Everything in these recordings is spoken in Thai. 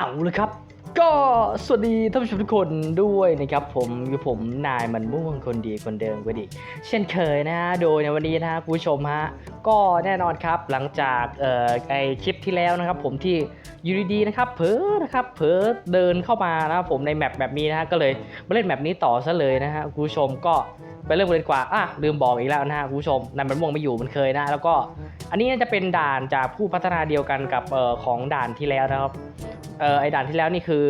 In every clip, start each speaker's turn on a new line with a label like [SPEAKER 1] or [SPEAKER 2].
[SPEAKER 1] เอาเลยครับ ก็สวัสดีท่านผู้ชมทุกคนด้วยนะครับผมอยู่ผมนายมันม่วงคนดีคนเดิมก็ดี เช่นเคยนะฮะโดยในวันนี้นะฮะผู้ชมฮะก็แน่นอนครับหลังจากเอ่อไอคลิปที่แล้วนะครับ ผมที่อยู่ดีๆนะครับเผลอนะครับเผลอเดินเข้ามานะครับผมในแมปแบบนี้นะฮะก็เลยมาเล่นแมปนี้ต่อซะเลยนะฮะคุณผู้ชมก็ไปเริ่มกันเลยดีกว่าอะลืมบอกอีกแล้วนะฮะคุณผู้ชมนายมันม่วงไม่อยู่มันเคยนะ แล้วก็อันนี้จะเป็นด่านจากผู้พัฒนาเดียวกันกับเอ่อของด่านที่แล้วนะครับเอ่อไอด่านที่แล้วนี่คือ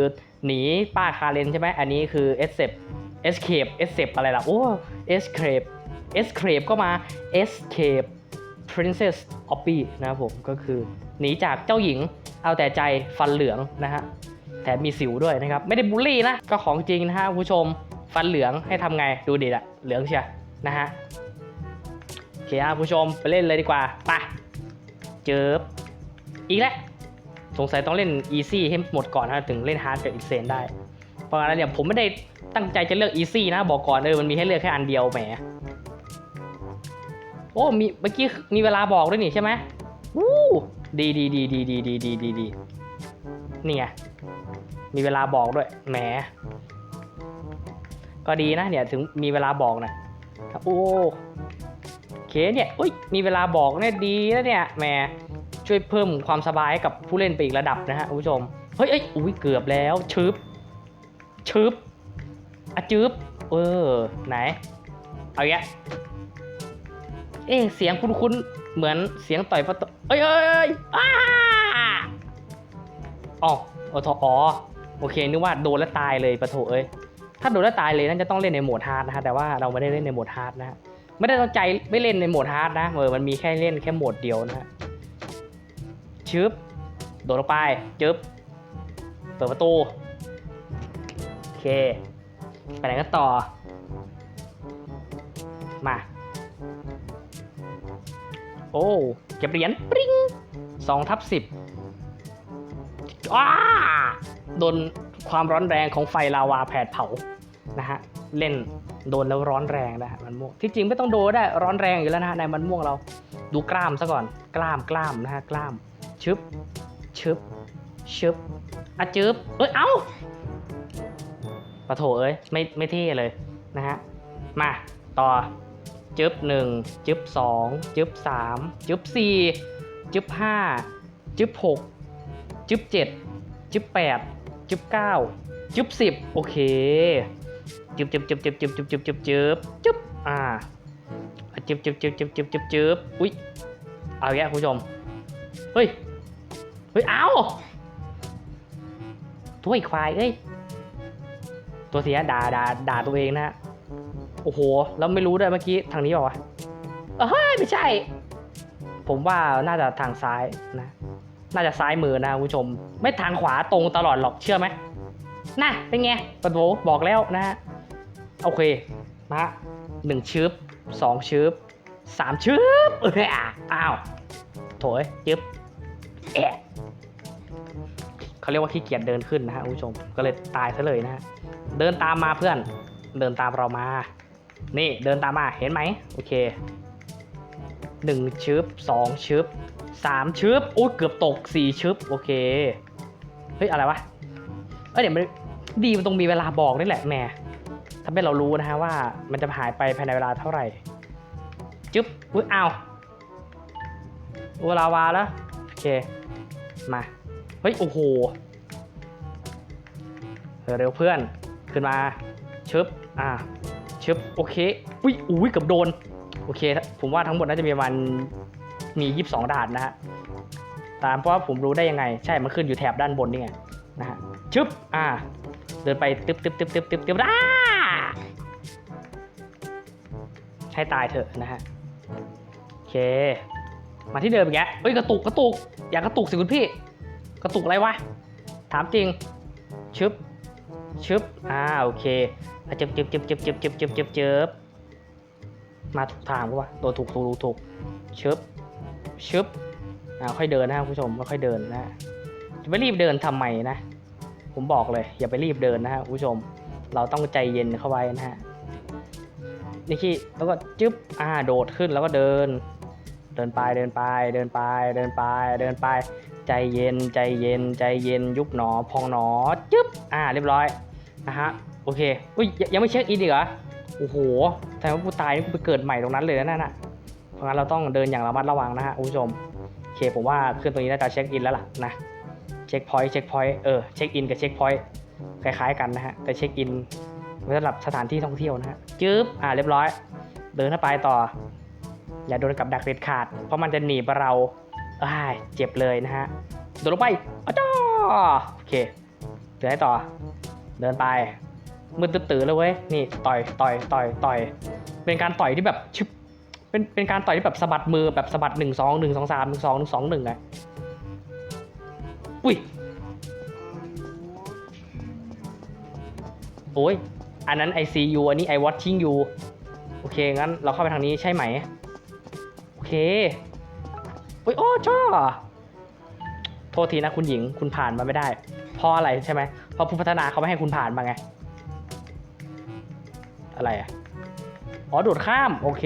[SPEAKER 1] หนีป้าคาเรนใช่ไหมอันนี้คือ e s c a p e escape escape อะไรล่ะโอ้ escape escape ก็มา escape princess oppy นะครับผมก็คือ หนีจากเจ้าหญิง เอาแต่ใจฟันเหลืองนะฮะแถมมีสิวด้วยนะครับ ไม่ได้บูลลี่นะ ก็ของจริงนะฮะผู้ชม ฟันเหลืองให้ทำไงดูดิละเหลืองเชียนะฮะโอเคครับผู้ชมไปเล่นเลยดีกว่าไปเจออีกแล้วสงสัยต้องเล่น easy ให้หมดก่อนนะถึงเล่น hard กับ insane ได้ เพราะงั้นเนี่ยผมไม่ได้ตั้งใจจะเลือก easy นะ บอกก่อนเออมันมีให้เลือกแค่อันเดียวแหมโอ้มีเมื่อกี้มีเวลาบอกด้วยนี่ใช่ไหมวู้ ดีดีดีดีดีดีดีดีดีนี่ไงมีเวลาบอกด้วยแหม ก็ดีนะเนี่ยถึงมีเวลาบอกนะโอ้โอเคเนี่ยอุ้ยมีเวลาบอกเนี่ยดีนะเนี่ยแหมช่วยเพิ่มความสบายให้กับผู้เล่นไปอีกระดับนะฮะคุณผู้ชมเฮ้ยเอ้ยอุ้ยเกือบแล้วชึบชึบอะจึบเออไหนเอาแยะเอ๊ะเสียงคุ้นๆ เหมือนเสียงต่อยประตูเอ้ยเอ้ยเอ้ยอ้าอ๋อโอโทอ๋อโอเคนึกว่าโดนแล้วตายเลยประโถเอ้ยถ้าโดนแล้วตายเลยนั่นจะต้องเล่นในโหมดฮาร์ดนะฮะแต่ว่าเราไม่ได้เล่นในโหมดฮาร์ดนะฮะไม่ได้ตั้งใจไม่เล่นในโหมดฮาร์ดนะเออมันมีแค่เล่นแค่โหมดเดียวนะฮะชึบโดดลงไปจึบเปิดประตูโอเค ไปไหนกันต่อ มา โอ้เก็บเหรียญปริ้งสองทับสิบอ้าโดนความร้อนแรงของไฟลาวาแผดเผานะฮะเล่นโดนแล้วร้อนแรงนะฮะมันม่วงที่จริงไม่ต้องโดนได้ร้อนแรงอยู่แล้วนะฮะในมันม่วงเราดูกล้ามซะก่อนกล้ามกล้ามนะฮะกล้ามชึบชึบชึบอะจึบเอ้ยเอ้าปะโถเอ้ยไม่ไม่เท่เลยนะฮะมาต่อ จึบหนึ่งจึบสองจึบสามจึบสี่จึบห้าจึบหกจึบเจ็ดจึบแปดจึบเก้าจึบสิบโอเคจึบจึบจึบจึบจึบจึบจึบจึบจึบจึบอ่าจึบจึบจึบจึบจึบจึบจึบอุ้ยเอาแยะคุณผู้ชมเฮ้ยเฮ้ยเอาตัวอีกควายเอ้ยตัวเสียด่าด่าด่าตัวเองนะฮะ โอ้โห แล้วไม่รู้ด้วยเมื่อกี้ทางนี้เปล่าวะเอ้ยไม่ใช่ ผมว่าน่าจะทางซ้ายนะ น่าจะซ้ายมือนะคุณผู้ชม ไม่ทางขวาตรงตลอดหรอกเชื่อไหมน่ะเป็นไงปะโถบอกแล้วนะฮะโอเคมาหนึ่งชืบสองชืบสามชืบเอออ้าวโถยจึ๊บแอะเขาเรียกว่าขี้เกียจเดินขึ้นนะฮะคุณผู้ชม ก็เลยตายซะเลยนะฮะเดินตามมาเพื่อน เดินตามเรามา นี่เดินตามมาเห็นไหมโอเคหนึ่งชึบสองชึบสามชึบอุ้ยเกือบตกสี่ชึบโอเคเฮ้ยอะไรวะเอ้ยเดี๋ยวมันดีมันต้องมีเวลาบอกนี่แหละแหม่ทำให้เรารู้นะฮะว่ามันจะหายไปภายในเวลาเท่าไหร่จึ๊บอุ้ยอ้าวเวลาวาแล้วโอเคมาเฮ้ยโอ้โหเร็วเพื่อนขึ้นมาชึบอ่า ชึบโอเคอุ้ยอุ้ยเกับโดน โอเค ผมว่าทั้งหมดน่าจะมีประมันมี 22 ด่านนะฮะ ตามเพราะว่าผมรู้ได้ยังไง ใช่ มันขึ้นอยู่แถบด้านบนนี่ไงนะฮะ ชึบ อ่า เดินไปตึ๊บตึ๊บตึ๊บตึ๊บตึ๊บตึ๊บอ้าให้ตายเถอะนะฮะ โอเค มาที่เดิมอีกแล้วเฮ้ย กระตุก กระตุก อย่ากระตุกสิคุณพี่ กระตุกอะไรวะ ถามจริง ชึบ ชึบ อ่า โอเค อะจึบจึบเจึบเจึบเจึบเจึบเจึบจึบจึบมาถูกทางปะวะโดนถูกถูกถูกถูกชึบชึบอ่าค่อยเดินนะครับคุณผู้ชมค่อยเดินนะฮะจะไปรีบเดินทำไมนะ ผมบอกเลย อย่าไปรีบเดินนะฮะคุณผู้ชม เราต้องใจเย็นเข้าไว้นะฮะนี่ขี้แล้วก็จึ๊บอ่าโดดขึ้นแล้วก็เดิน เดินไปเดินไป เดินไปเดินไปเดินไป ใจเย็นใจเย็นใจเย็นยุบหนอพองหนอจึ๊บอ่าเรียบร้อยนะฮะ โอเคอุ้ยยังไม่เช็คอินอีกเหรอโอ้โหแต่ว่ากูตายนี่กูไปเกิดใหม่ตรงนั้นเลยนะนั่นน่ะเพราะงั้นเราต้องเดินอย่างระมัดระวังนะฮะคุณผู้ชมโอเคผมว่าเครื่องตัวนี้น่าจะเช็คอินแล้วล่ะนะเช็คพอยต์เช็คพอยต์เออเช็คอินกับเช็คพอยต์คล้ายๆกันนะฮะแต่เช็คอินไว้สำหรับสถานที่ท่องเที่ยวนะฮะจึ๊บอ่าเรียบร้อย เดินเข้าไปต่อ อย่าโดนกับดักเด็ดขาด เพราะมันจะหนีบเราอ้ายเจ็บเลยนะฮะโดดลงไปอ้จ้าโอเคเดินให้ต่อ เดินไป มือตื้อเลยเว้ยนี่ต่อยต่อยต่อยต่อย เป็นการต่อยที่แบบชึบเป็นเป็นการต่อยที่แบบสะบัดมือแบบสะบัดหนึ่งสองหนึ่งสองสามหนึ่งสองหนึ่งสองหนึ่งไงอุ้ยโอ้ยอันนั้น I see you อันนี้ I watching you โอเค งั้นเราเข้าไปทางนี้ใช่ไหม โอเคโอ้ยโอ้จ้าโทษทีนะคุณหญิงคุณผ่านมาไม่ได้ เพราะอะไรใช่ไหมเพราะผู้พัฒนาเขาไม่ให้คุณผ่านมาไง อะไรอะอ๋อโดดข้าม โอเค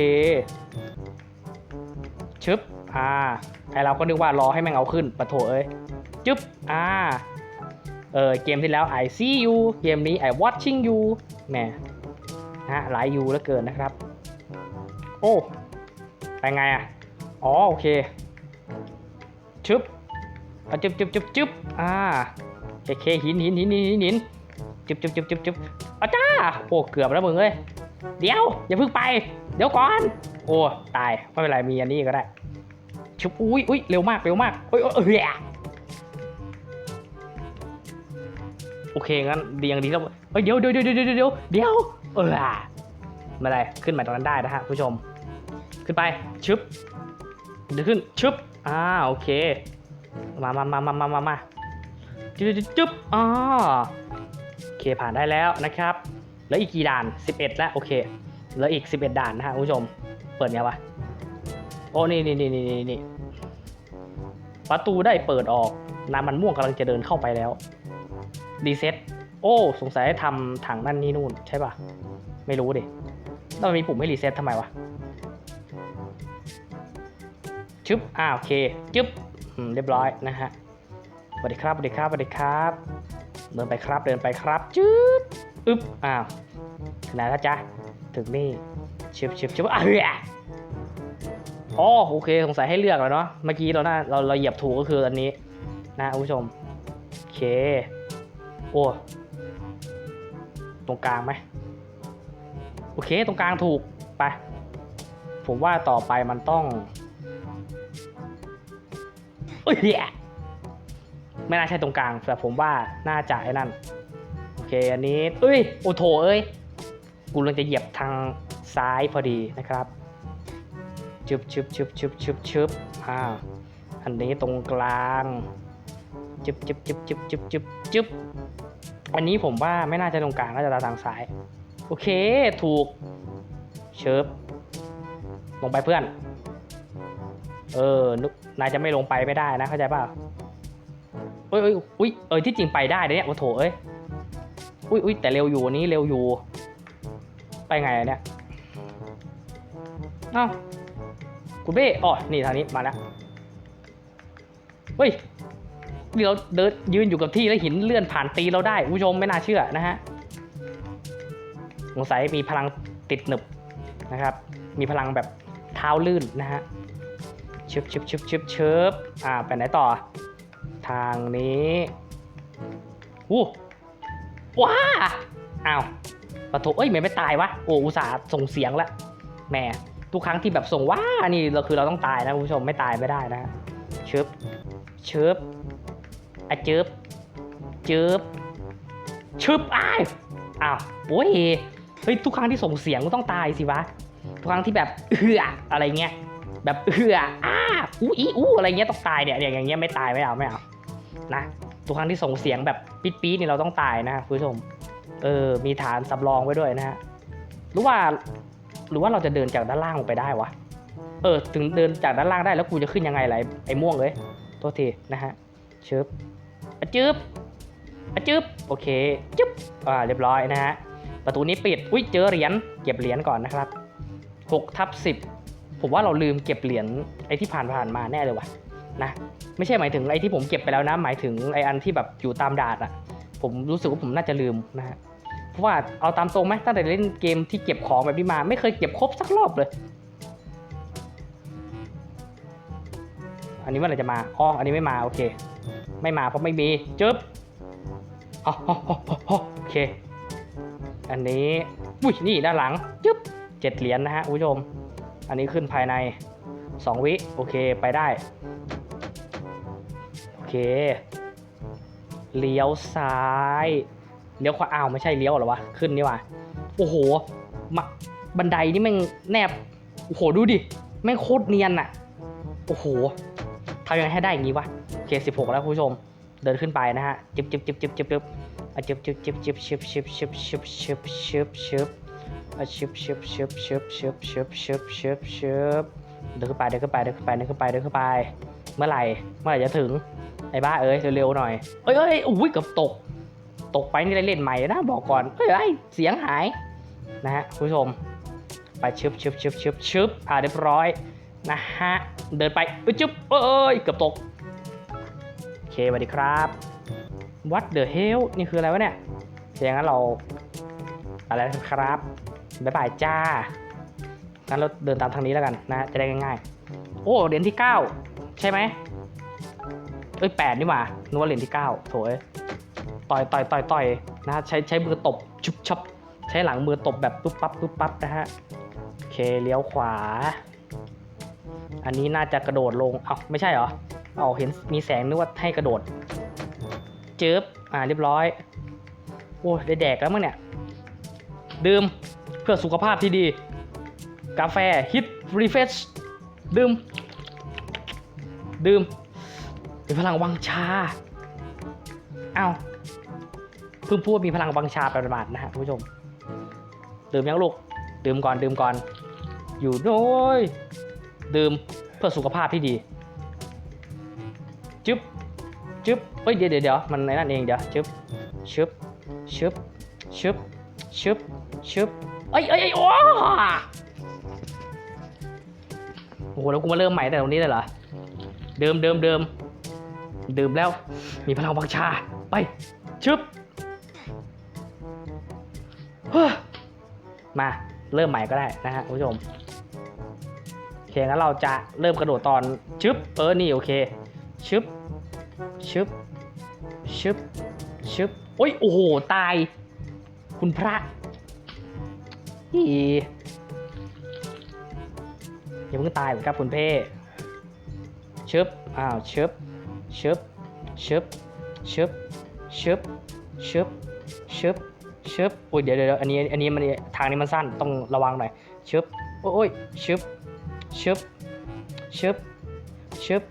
[SPEAKER 1] ชึบ อ่า ไอเราก็นึกว่ารอให้แม่งเอาขึ้นปะโถเอ้ย จึ๊บ อ่า เออ เกมที่แล้ว I see you เกมนี้ I watching you แหมนะฮะหลายยูเหลือเกินนะครับ โอ้ ไปไงอะ อ๋อ โอเค ชึบอะจึบจึบจึบจึบอ่าโอเคหินหินหินหินหินหิน จึบจึบจึบจึบจึบอาจ้าโอ้เกือบแล้วมึงเอ้ยเดี๋ยว อย่าเพิ่งไป เดี๋ยวก่อน โอ้ตายไม่เป็นไรมีอันนี้ก็ได้ ชุบอุ้ยอุ้ยเร็วมากเร็วมากอุ้ยเออเฮียโอเคงั้นดีอย่างดีแล้วเฮ้ยเดี๋ยวเดี๋ยวเดี๋ยวเดี๋ยวเดี๋ยวเดี๋ยวเออไม่เป็นไรขึ้นมาตรงนั้นได้นะฮะผู้ชม ขึ้นไปชึบเดี๋ยวขึ้นชึบอ่าโอเค มามามามามามามาจึ๊บจึ๊บอ่าโอ เคผ่านได้แล้วนะครับเหลืออีกกี่ด่าน 11 แล้วโอเคเหลืออีก 11 ด่านนะฮะคุณผู้ชม เปิดไงวะโอ้นี่นี่นี่นี่นี่ประตูได้เปิดออกน้ำมันม่วงกำลังจะเดินเข้าไปแล้วรีเซ็ตโอ้สงสัยให้ทำถังนั่นนี่นู่นใช่ป่ะไม่รู้ดิแล้วมันมีปุ่มให้รีเซ็ตทำไมวะชึบอ่าโอเคจึ๊บเรียบร้อยนะฮะสวัสดีครับสวัสดีครับสวัสดีครับ เดินไปครับเดินไปครับจึ๊บอึ๊บอ้าวถึงไหนแล้วจ๊ะถึงนี่ชึบชึบชึบอะเฮ้ยอ๋อโอเคสงสัยให้เลือกแล้วเนาะเมื่อกี้เราน่าเราเราเหยียบถูกก็คืออันนี้ นะคุณผู้ชมโอเค โอ้ตรงกลางไหมโอเค ตรงกลางถูกไป ผมว่าต่อไปมันต้องเอ้ยเหี้ย ไม่น่าใช่ตรงกลาง แต่ผมว่าน่าจะไอ้นั่น โอเค อันนี้เอ้ย โอโถเอ้ย กูกำลังจะเหยียบทางซ้ายพอดีนะครับชึบชึบชึบชึบชึบชึบอ่า อันนี้ตรงกลางจึบจึบจึบจึบจึบจึบจึบอันนี้ผมว่าไม่น่าจะตรงกลางน่าจะทางซ้าย โอเค ถูก เชิบลงไปเพื่อน เออ นายจะไม่ลงไปไม่ได้นะ เข้าใจป่ะเอ้ยเอ้ยอุ้ยเอ้ยที่จริงไปได้เนี่ยโอ้โถเอ้ยอุ้ยอุ้ยแต่เร็วอยู่อันนี้เร็วอยู่ ไปไงเนี่ยเอ้าคุณเบ้อ๋อนี่ทางนี้มาแล้วเฮ้ยเดี๋ยวเดินยืนอยู่กับที่แล้วหินเลื่อนผ่านตีเราได้คุณผู้ชมไม่น่าเชื่อนะฮะสงสัยมีพลังติดหนึบนะครับ มีพลังแบบเท้าลื่นนะฮะชึบชึบชึบชึบชึบอ่าไปไหนต่อ ทางนี้อู้ว้าอ้าวปะโถเอ้ยไม่ไม่ตายวะ โอ้อุตส่าห์ส่งเสียงแล้วแหมทุกครั้งที่แบบส่งว้านี่เราคือเราต้องตายนะคุณผู้ชมไม่ตายไม่ได้นะฮะชึบชึบอะจึบจึบชึบอ้ายอ้าวโอ้ยเฮ้ยทุกครั้งที่ส่งเสียงก็ต้องตายสิวะทุกครั้งที่แบบเฮืออะไรเงี้ยแบบเฮืออ้าอู้อีอู้อะไรเงี้ยต้องตายเนี่ยอย่างเงี้ยไม่ตายไม่เอาไม่เอา นะทุกครั้งที่ส่งเสียงแบบปี๊ดปี๊ดนี่เราต้องตายนะคุณผู้ชม เออ มีฐานสำรองไว้ด้วยนะฮะหรือว่า หรือว่าเราจะเดินจากด้านล่างลงไปได้วะ เออ ถึงเดินจากด้านล่างได้แล้วกูจะขึ้นยังไงไอ้ไอ้ม่วงเลยโทษทีนะฮะชึบอะจึบอะจึบโอเคจึบอ่าเรียบร้อยนะฮะประตูนี้ปิดอุ้ยเจอเหรียญเก็บเหรียญก่อนนะครับ6ทับ10 ผมว่าเราลืมเก็บเหรียญไอ้ที่ผ่านผ่านมาแน่เลยว่ะ นะไม่ใช่หมายถึงไอ้ที่ผมเก็บไปแล้วนะ หมายถึงไอ้อันที่แบบอยู่ตามดาดอะผมรู้สึกว่าผมน่าจะลืมนะฮะเพราะว่าเอาตามตรงไหมตั้งแต่เล่นเกมที่เก็บของแบบนี้มา ไม่เคยเก็บครบสักรอบเลย อันนี้เมื่อไหร่จะมาอ้ออันนี้ไม่มาโอเค ไม่มาเพราะไม่มีจึ๊บโอเค อันนี้อุ้ยนี่ด้านหลังจึ๊บเจ็ดเหรียญนนะฮะคุณผู้ชม อันนี้ขึ้นภายใน 2 วิโอเคไปได้ เคเลี้ยวซ้ายเลี้ยวขวาอ้าวไม่ใช่เลี้ยวหรอวะขึ้นนี่วะโอ้โหมาบันไดนี่แม่งแนบโอ้โหดูดิแม่งโคตรเนียนอะโอ้โหทำยังไงให้ได้อย่างงี้วะโอเคสิบหกแล้วผู้ชมเดินขึ้นไปนะฮะจิบจิบจิบจิบจิบจิบจิบจิบจิบจิบจิบจิบจิบจิบจิบจิบจิบจิบจิบชิบชิบชิบชิบชิบชิบชิบเดินขึ้นไปเดินขึ้นไปเดินขึ้นไปเดินขึ้นไปเดินขึ้นไป เมื่อไหร่เมื่อไหร่จะถึง ไอ้บ้าเอ้ยเร็วๆหน่อยเอ้ยเอ้ยอุ้ยเกือบตก ตกไปนี่ได้เล่นใหม่นะบอกก่อนเฮ้ยเสียงหายนะฮะคุณผู้ชม ไปชึบชึบชึบชึบชึบผ่านเรียบร้อยนะฮะเดินไปเอ้ยจึ๊บเอ้ยเกือบตกโอเคสวัสดีครับ What the hell นี่คืออะไรวะเนี่ยเสียงนั้นเราอะไรครับบ๊ายบายจ้างั้นเราเดินตามทางนี้แล้วกันนะจะได้ง่ายๆ โอ้เหรียญที่ 9 ใช่ไหม เอ้ยแปดนี่มานึกว่าเหรียญที่เก้าโถยต่อยต่อยต่อยต่อยนะฮะใช้ใช้มือตบชุบชับใช้หลังมือตบแบบปุ๊บปั๊บปุ๊บปั๊บนะฮะโอเคเลี้ยวขวา อันนี้น่าจะกระโดดลงเอ้าไม่ใช่เหรอเอาเห็นมีแสงนึกว่าให้กระโดดเจิบอ่าเรียบร้อยโอ้ได้แดกแล้วมั้งเนี่ยดื่มเพื่อสุขภาพที่ดี กาแฟฮิตรีเฟชดื่มดื่ม มีพลังวังชา เอา้าเพิ่งพูดมีพลังวังชาไปประมาทนะฮะผู้ชม ดื่มยังลูก ดื่มก่อนดื่มก่อน อยู่ด้วยดื่มเพื่อสุขภาพที่ดี จึ๊บ จึ๊บเฮ้ยเดี๋ยวเดี๋ยวมันในนั่นเองเดี๋ยว จึ๊บ ชึบ ชึบ ชึบ ชึบ ชึบเอ้ยเอ้ยโอ้โอ้โห แล้วกูมาเริ่มใหม่แต่ตรงนี้เลยเหรอ เดิมเดิมเดิม ดื่มแล้ว มีพลังวังชา ไป ชึบมา เริ่มใหม่ก็ได้นะฮะคุณผู้ชม โอเค งั้นเราจะเริ่มกระโดดตอน ชึบ เออ นี่ โอเค ชึบ ชึบ ชึบ ชึบ โอ้ย โอ้โห ตาย คุณพระอีอย่าเพิ่งตายเหมือนกับคุณเพ่ชึบ อ้าว ชึบ ชึบชึบชึบชึบชึบชึบชึบอุ้ยเดี๋ยวเดี๋ยวอันนี้อันนี้มันทางนี้มันสั้นต้องระวังหน่อยชึบโอ้ยชึบชึบชึบชึบ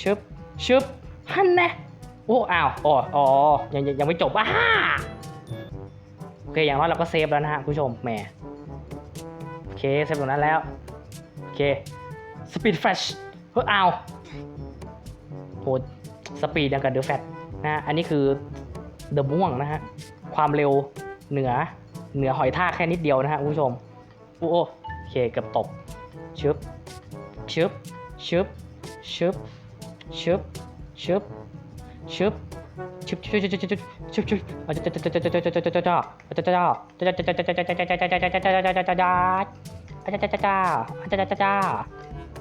[SPEAKER 1] ชึบชึบฮันแน่โอ้อ้าวอ๋ออ๋อยังยังยังไม่จบอะโอเคอย่างน้อเราก็เซฟแล้วนะฮะผู้ชมแหมโอเคเซฟตรงนั้นแล้วโอเคสปีดแฟชเฮ้ยอ้าวโห สปีดเดียวกับเดอะแฟตนะอันนี้คือเดอะม่วงนะฮะความเร็วเหนือเหนือหอยทากแค่นิดเดียวนะฮะคุณผู้ชมโอ้โอเคตกชึบชึบชึบชึบชึบชึบชึบชึบชึบชึบชึบชึบชึบชึบชึบชึบช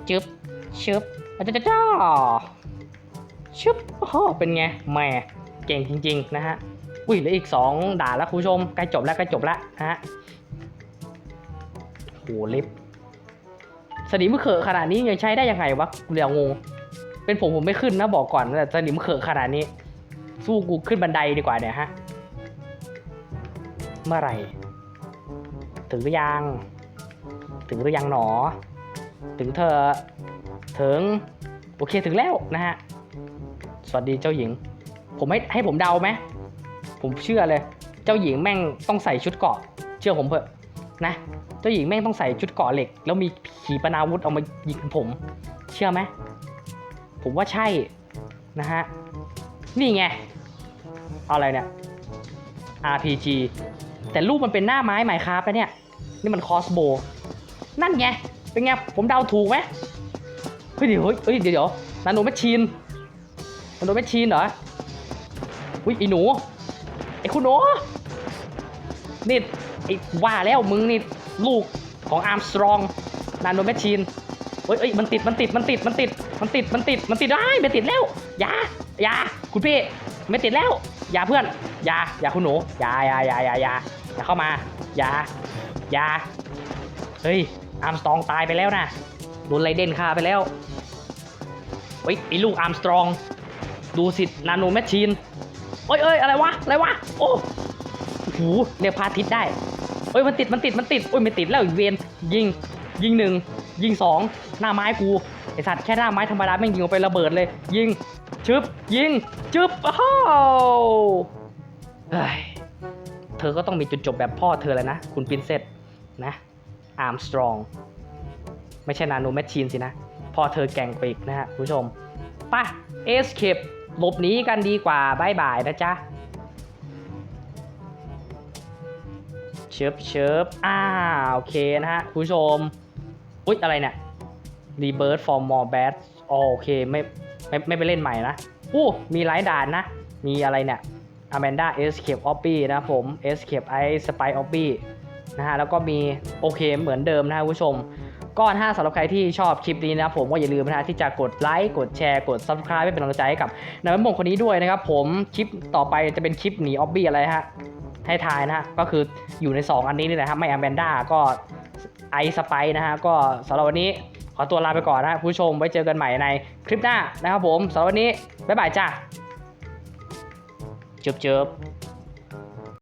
[SPEAKER 1] ึบชึบ โอ้โหเป็นไงแหม่เก่งจริง ๆ นะฮะ อุ้ยเหลืออีกสองด่าแล้วคุณผู้ชมใกล้จบแล้วใกล้จบแล้วนะฮะโหลิฟสนิมเขอะขนาดนี้ยังใช้ได้ยังไงวะกูเรียงงง เป็นผมผมไม่ขึ้นนะบอกก่อนแต่สนิมเขอะขนาดนี้ สู้กูขึ้นบันไดดีกว่าเนี่ยฮะ เมื่อไหร่ ถึงหรือยัง ถึงหรือยังหนอ ถึงเธอ ถึง โอเคถึงแล้วนะฮะ สวัสดีเจ้าหญิง ผมให้ให้ผมเดาไหมผมเชื่อเลย เจ้าหญิงแม่งต้องใส่ชุดเกาะ เชื่อผมเถอะนะ เจ้าหญิงแม่งต้องใส่ชุดเกาะเหล็ก แล้วมีขีปนาวุธเอามายิงผม เชื่อไหมผมว่าใช่นะฮะนี่ไงอะไรเนี่ย RPG แต่รูปมันเป็นหน้าไม้ไมค์ครับนะเนี่ย นี่มันคอสโบ นั่นไง เป็นไง ผมเดาถูกไหมเฮ้ยเดี๋ยวเฮ้ยเดี๋ยวเดี๋ยวนาโนแมชชีน มันาโนแมชชีนเหรออุ้ยไอหนู ไอคุณหนูนี่ไอว่าแล้วมึงนี่ลูกของอาร์มสตรองนาโดนแมชชีนเฮ้ยเอ้ยมันติดมันติดมันติดมันติดมันติดมันติดมันติดได้ไม่ติดแล้วอย่าอย่าคุณพี่ไม่ติดแล้วอย่าเพื่อนอย่าอย่าคุณหนูอย่าอย่าอย่าอย่าอย่าอย่าเข้ามาอย่าอย่าเฮ้ยอาร์มสตรองตายไปแล้วนะโดนไรเด่นฆ่าไปแล้วเฮ้ยไอ้ลูกอาร์มสตรอง ดูสินาโนแมชชีนเอ้ยเอ้ยอะไรวะ อะไรวะ โอ้โหเรียกพาทิตได้เอ้ยมันติดมันติดมันติดโอ้ยไม่ติดแล้วอีกเวนยิงยิงหนึ่งยิงสองหน้าไม้กูไอสัตว์แค่หน้าไม้ธรรมดาแม่งยิงออกไประเบิดเลย ยิงชึบยิงชึบอ้าวเฮ้ยเธอก็ต้องมีจุดจบแบบพ่อเธอแล้วนะ คุณปรินเซสนะอาร์มสตรองไม่ใช่นาโนแมชชีนสินะพอเธอแก่งไปอีกนะฮะคุณผู้ชมป่ะเอสเคป หลบหนีกันดีกว่าบายบายนะจ๊ะเชิบเชิบอ่าโอเคนะฮะคุณผู้ชม อุ๊ย อะไรเนี่ย Rebirth for more bad โอเคไม่ไม่ไม่ไปเล่นใหม่นะอู้มีหลายด่านนะ มีอะไรเนี่ย Amanda Escape o b b y นะผม Escape I Spy o b b y นะฮะ แล้วก็มี โอเคเหมือนเดิมนะฮะคุณผู้ชม ก็ถ้าสำหรับใครที่ชอบคลิปนี้นะครับผมก็อย่าลืมนะฮะที่จะกดไลค์กดแชร์กด subscribe เป็นกำลังใจให้กับนายมงคนนี้ด้วยนะครับผมคลิปต่อไปจะเป็นคลิปหนีออบบี้อะไรฮะให้ทายนะฮะก็คืออยู่ใน 2 อันนี้นี่แหละครับไม่อแมนด้าก็ไอสไปนะฮะก็สำหรับวันนี้ขอตัวลาไปก่อนนะฮะผู้ชมไว้เจอกันใหม่ในคลิปหน้านะครับผมสำหรับวันนี้บ๊ายบายจ้าเจิบเจิบ